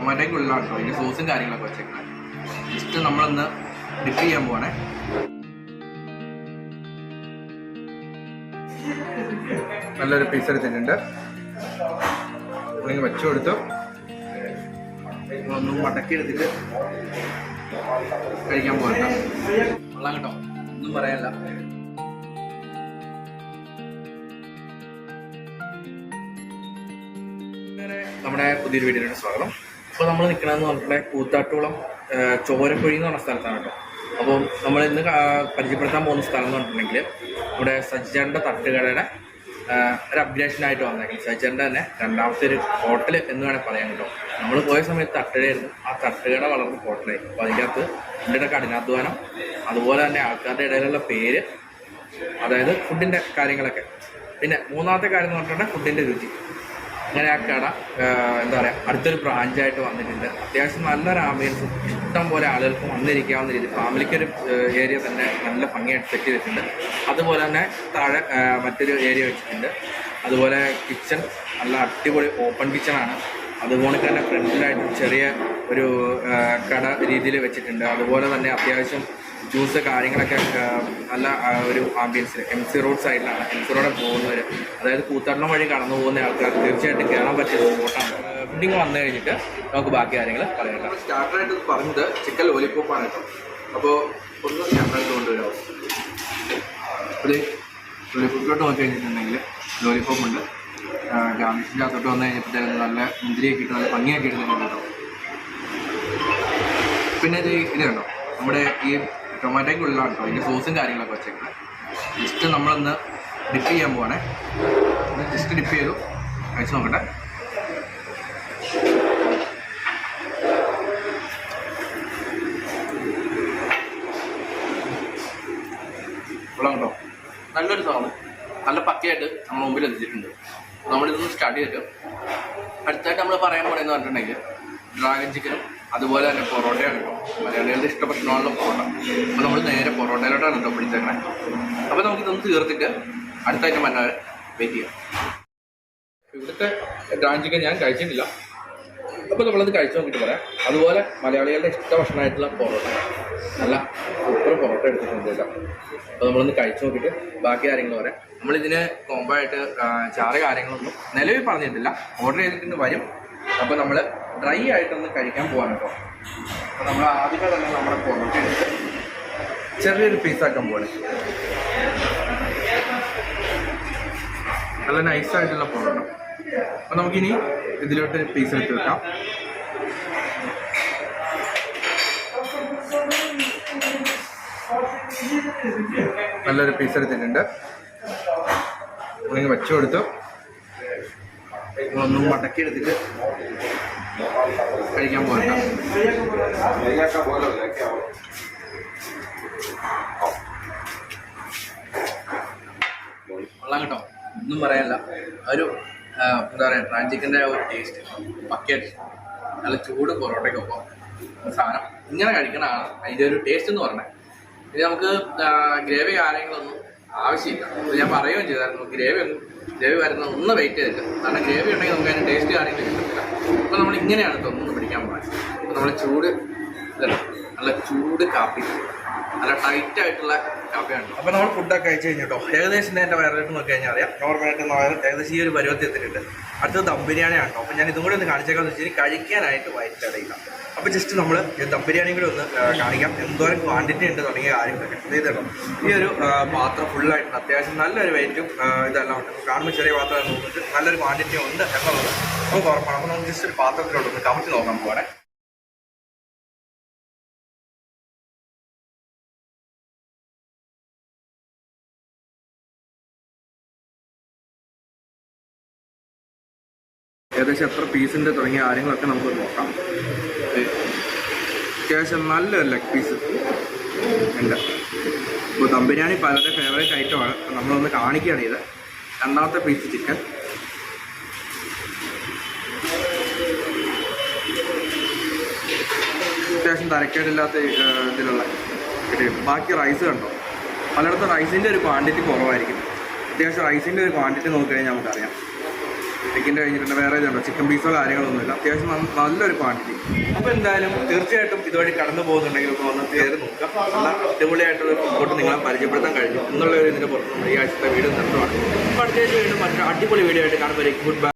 ടൊമാറ്റോയ്ക്കുള്ളിലാണ് കേട്ടോ അതിന്റെ സോസും കാര്യങ്ങളൊക്കെ വെച്ചേക്കുന്നത് ജസ്റ്റ് നമ്മളൊന്ന് ഡിപ്പ് ചെയ്യാൻ പോവാണേ. നല്ലൊരു പീസ് എടുത്തിട്ടുണ്ട് നിങ്ങൾ വെച്ചു കൊടുത്തു ഒന്നും മടക്കി എടുത്തിട്ട് കഴിക്കാൻ പോകണ്ട കൊള്ളാം കേട്ടോ. ഒന്നും പറയാനില്ല നമ്മുടെ പുതിയൊരു വീഡിയോയുടെ സ്വാഗതം. അപ്പോൾ നമ്മൾ നിൽക്കണമെന്ന് പറഞ്ഞിട്ടുണ്ടെങ്കിൽ കൂത്താട്ടുകുളം ചോരക്കുഴി എന്ന് പറഞ്ഞ സ്ഥലത്താണ് കേട്ടോ. അപ്പോൾ നമ്മൾ ഇന്ന് പരിചയപ്പെടുത്താൻ പോകുന്ന സ്ഥലം എന്ന് പറഞ്ഞിട്ടുണ്ടെങ്കിൽ ഇവിടെ സജ്ജന്റെ തട്ടുകടയുടെ ഒരു അപ്ഗ്രേഷൻ ആയിട്ട് വന്നേക്കുന്നത് സജ്ജന്റെ തന്നെ രണ്ടാമത്തെ ഒരു ഹോട്ടൽ എന്ന് വേണേൽ പറയാൻ കേട്ടോ. നമ്മൾ പോയ സമയത്ത് തട്ടുകടയായിരുന്നു. ആ തട്ടുകട വളർന്ന ഹോട്ടലായി. അപ്പോൾ അതിന്റെ അകത്ത് ഇതിന്റെ കഠിനാധ്വാനം അതുപോലെ തന്നെ ആൾക്കാരുടെ ഇടയിലുള്ള പേര് അതായത് ഫുഡിന്റെ കാര്യങ്ങളൊക്കെ. പിന്നെ മൂന്നാമത്തെ കാര്യം എന്ന് പറഞ്ഞിട്ടുണ്ടെങ്കിൽ ഫുഡിന്റെ രുചി. അങ്ങനെ ആ കട എന്താ പറയുക അടുത്തൊരു ബ്രാഞ്ചായിട്ട് വന്നിട്ടുണ്ട്. അത്യാവശ്യം നല്ലൊരു ആംബിയൻസും ഇഷ്ടം പോലെ ആളുകൾക്ക് വന്നിരിക്കാവുന്ന രീതി ഫാമിലിക്കൊരു ഏരിയ തന്നെ നല്ല ഭംഗിയായിട്ട് സെറ്റ് ചെയ്തിട്ടുണ്ട്. അതുപോലെ തന്നെ താഴെ മറ്റൊരു ഏരിയ വെച്ചിട്ടുണ്ട്. അതുപോലെ കിച്ചൺ നല്ല അടിപൊളി ഓപ്പൺ കിച്ചണാണ് അതുപോലെ തന്നെ ഫ്രണ്ടിലായിട്ട് ചെറിയ ഒരു കട രീതിയിൽ വെച്ചിട്ടുണ്ട്. അതുപോലെ തന്നെ അത്യാവശ്യം ജ്യൂസ് കാര്യങ്ങളൊക്കെ നല്ല ഒരു ആംബിയൻസിൽ എം സി റോഡ് സൈഡിലാണ് എം സി റോഡിൽ പോകുന്നവർ അതായത് കൂത്തരണം വഴി കടന്നു പോകുന്ന ആൾക്കാർ തീർച്ചയായിട്ടും കയറാൻ പറ്റിയ സ്പോട്ടാണ് ഫുഡിങ് വന്നു കഴിഞ്ഞിട്ട് നമുക്ക് ബാക്കി കാര്യങ്ങൾ പറയാം സ്റ്റാർട്ടറായിട്ട് പറഞ്ഞത് ചിക്കൻ ലോലിപ്പോപ്പാണ് കേട്ടോ. അപ്പോൾ ഒന്ന് സ്റ്റാർട്ടറായിട്ട് കൊണ്ടുവരാം. ഒരു ലോലിപ്പോപ്പിലോട്ട് നോക്കി കഴിഞ്ഞിട്ടുണ്ടെങ്കിൽ ലോലിപ്പോപ്പ് ഉണ്ട്. ഗാമിഷിന്റെ അകത്തോട്ട് വന്നു കഴിഞ്ഞപ്പോഴത്തേക്കും നല്ല മുന്തിരിയൊക്കെ ഇട്ട് നല്ല ഭംഗിയൊക്കെ ഇടുന്നുണ്ട് കേട്ടോ. പിന്നെ ഇത് ഇത് കണ്ടോ? നമ്മുടെ ഈ ടൊമാറ്റോയ്ക്കുള്ളിലാണ് കേട്ടോ അതിന്റെ സോസും കാര്യങ്ങളൊക്കെ വെച്ചേക്കുന്നത് ജസ്റ്റ് നമ്മളൊന്ന് ഡിപ്പ് ചെയ്യാൻ പോവാണേ. ജസ്റ്റ് ഡിപ്പ് ചെയ്തു. കഴിച്ച് നോക്കട്ടെ. കേട്ടോ. നല്ലൊരു സാധനം. നല്ല പക്കയായിട്ട് നമ്മൾ മുമ്പിൽ എത്തിച്ചിട്ടുണ്ട്. നമ്മളിതൊന്ന് സ്റ്റാർട്ട് ചെയ്തിട്ട് അടുത്തായിട്ട് നമ്മൾ പറയാൻ പോണെന്ന് പറഞ്ഞിട്ടുണ്ടെങ്കിൽ ഡ്രാഗൺ ചിക്കനും അതുപോലെ തന്നെ പൊറോട്ടയാണ് കേട്ടോ. മലയാളികളുടെ ഇഷ്ടപ്പെട്ടാണല്ലോ പൊറോട്ട. അപ്പോൾ നമ്മൾ നേരെ പൊറോട്ടയിലോട്ടാണ് കേട്ടോ പിടിച്ചേക്കണേ. അപ്പോൾ നമുക്ക് തീർത്തിട്ട് അടുത്തായിട്ട് വരെ വെയിറ്റ് ചെയ്യാം. ഇവിടുത്തെ ചിക്കൻ ഞാൻ കഴിച്ചിട്ടില്ല. അപ്പോൾ നമ്മളത് കഴിച്ചു നോക്കിയിട്ട് പറയാം. അതുപോലെ മലയാളികളുടെ ഇഷ്ട ഭക്ഷണമായിട്ടുള്ള പൊറോട്ട. നല്ല സൂപ്പർ പൊറോട്ട എടുത്തിട്ടുണ്ട് കേട്ടോ. അപ്പോൾ നമ്മളൊന്ന് കഴിച്ചു നോക്കിയിട്ട് ബാക്കി കാര്യങ്ങൾ പറയാം. നമ്മളിതിന് കോമ്പായിട്ട് ചാറ് കാര്യങ്ങളൊന്നും നിലവിൽ പറഞ്ഞിട്ടില്ല. ഓർഡർ ചെയ്തിട്ടുണ്ട് വരും. അപ്പോൾ നമ്മൾ ഡ്രൈ ആയിട്ടൊന്ന് കഴിക്കാൻ പോകാൻ കേട്ടോ അപ്പോൾ നമ്മൾ ആദ്യമേ തന്നെ നമ്മുടെ പൊറോട്ട എടുത്ത് ചെറിയൊരു പീസാക്കാൻ പോവാണ്. നല്ല നൈസ് ആയിട്ടുള്ള പൊറോട്ട. അപ്പോൾ നമുക്കിനി ഇതിലോട്ട് പീസ് എടുത്ത് വെക്കാം. നല്ലൊരു പീസ് എടുത്തിട്ടുണ്ട്. വെച്ചു കൊടുത്തു. ഒന്നും മടക്കി എടുത്തിട്ട് കഴിക്കാൻ പോകണ്ട. കൊള്ളാം കേട്ടോ. ഒന്നും പറയാനില്ല. ഒരു എന്താ പറയുക ട്രാൻ ചിക്കന്റെ ഒരു ടേസ്റ്റ് പക്കയായിട്ട് നല്ല ചൂട് പൊറോട്ടയ്ക്കൊപ്പം സാധനം. ഇങ്ങനെ കഴിക്കണതാണ് അതിന്റെ ഒരു ടേസ്റ്റ് എന്ന് പറഞ്ഞത് ഇനി നമുക്ക് ഗ്രേവി കാര്യങ്ങളൊന്നും ആവശ്യമില്ല. ഞാൻ പറയുകയും ചെയ്തായിരുന്നു. ഗ്രേവി ഒന്നും ഗ്രേവി വരുന്ന ഒന്ന് വെയിറ്റ് ചെയ്തിട്ട്. കാരണം ഗ്രേവി ഉണ്ടെങ്കിൽ നമുക്ക് അതിന് ടേസ്റ്റ് കാര്യങ്ങൾ കിട്ടത്തില്ല അപ്പോൾ നമ്മൾ ഇങ്ങനെയാണ് തോന്നുന്നു പിടിക്കാൻ പോകുന്നത് അപ്പോൾ നമ്മൾ ചൂട് ഇതല്ല? നല്ല ചൂട് കാപ്പി. നല്ല ടൈറ്റ് ആയിട്ടുള്ള കാപ്പിയാണ്. അപ്പോൾ നമ്മൾ ഫുഡൊക്കെ കഴിച്ച് കഴിഞ്ഞിട്ടോ? ഏകദേശം എന്റെ വയറിലേക്ക് നോക്കി കഴിഞ്ഞാൽ അറിയാം. നോർമലായിട്ട് വയറ് ഏകദേശം ഈ ഒരു പരുവത്തിൽ എത്തിയിട്ടുണ്ട്. അടുത്തത് ദം ബിരിയാണിയാണ് കേട്ടോ അപ്പോൾ ഞാൻ ഇതും കൂടി ഒന്ന് കാണിച്ചേക്കാന്ന് വെച്ചാൽ കഴിക്കാനായിട്ട് വയറ്റിലടയില്ല അപ്പോൾ ജസ്റ്റ് നമ്മൾ ദം ബിരിയാണി കൂടി ഒന്ന് കാണിക്കാം. എന്തോരം ക്വാണ്ടിറ്റി ഉണ്ട് തുടങ്ങിയ കാര്യങ്ങളൊക്കെ. കേട്ടോ ഈ ഒരു പാത്രം ഫുള്ളായിട്ട് അത്യാവശ്യം നല്ലൊരു വെയിറ്റും ഇതെല്ലാം ഉണ്ട്. കാണുമ്പോൾ ചെറിയ പാത്രം നോക്കിയിട്ട് നല്ലൊരു ക്വാണ്ടിറ്റി ഉണ്ട് എന്നുള്ളത് നമുക്ക് ഉറപ്പാണ്. അപ്പോൾ നമുക്ക് ജസ്റ്റ് ഒരു പാത്രത്തിലോട്ട് ഒന്ന് കമിച്ച് നോക്കാം പോകണേ ഏകദേശം എത്ര പീസിന്റെ തുടങ്ങിയ കാര്യങ്ങളൊക്കെ നമുക്ക് നോക്കാം. അത്യാവശ്യം നല്ല ലെഗ് പീസ് ഉണ്ട്. ഇപ്പോൾ ദം ബിരിയാണി പലരുടെ ഫേവറേറ്റ് ഐറ്റമാണ് നമ്മളൊന്ന് കാണിക്കുകയാണ് ഇത്. രണ്ടാമത്തെ പീസ് ചിക്കൻ അത്യാവശ്യം തരക്കേടില്ലാത്ത ഇതിലുള്ള ബാക്കി റൈസ് കണ്ടോ? പലയിടത്തും റൈസിന്റെ ഒരു ക്വാണ്ടിറ്റി കുറവായിരിക്കും. അത്യാവശ്യം റൈസിന്റെ ഒരു ക്വാണ്ടിറ്റി നോക്കിക്കഴിഞ്ഞാൽ നമുക്കറിയാം. ചിക്കന്റെ കഴിഞ്ഞിട്ടുണ്ട് വേറെ ഇതുണ്ട്. ചിക്കൻ പീസോ കാര്യങ്ങളൊന്നുമില്ല അത്യാവശ്യം നല്ലൊരു ക്വാണ്ടിറ്റി അപ്പോൾ എന്തായാലും തീർച്ചയായിട്ടും ഇതുവഴി കടന്നു പോകുന്നുണ്ടെങ്കിൽ ഒന്ന് വന്ന് കയറി നോക്കാം നല്ല അടിപൊളിയായിട്ടുള്ള ഫുഡ് നിങ്ങളെ പരിചയപ്പെടുത്താൻ കഴിഞ്ഞു. എന്നുള്ള ഒരു ഇതിന്റെ പുറത്ത് ഈ ആഴ്ചത്തെ വീഡിയോ നിർത്തുവാണ്. അപ്പോൾ അടുത്ത വീണ്ടും മറ്റൊരു അടിപൊളി വീഡിയോ ആയിട്ട് കാണുമ്പോൾ ഗുഡ് ബൈ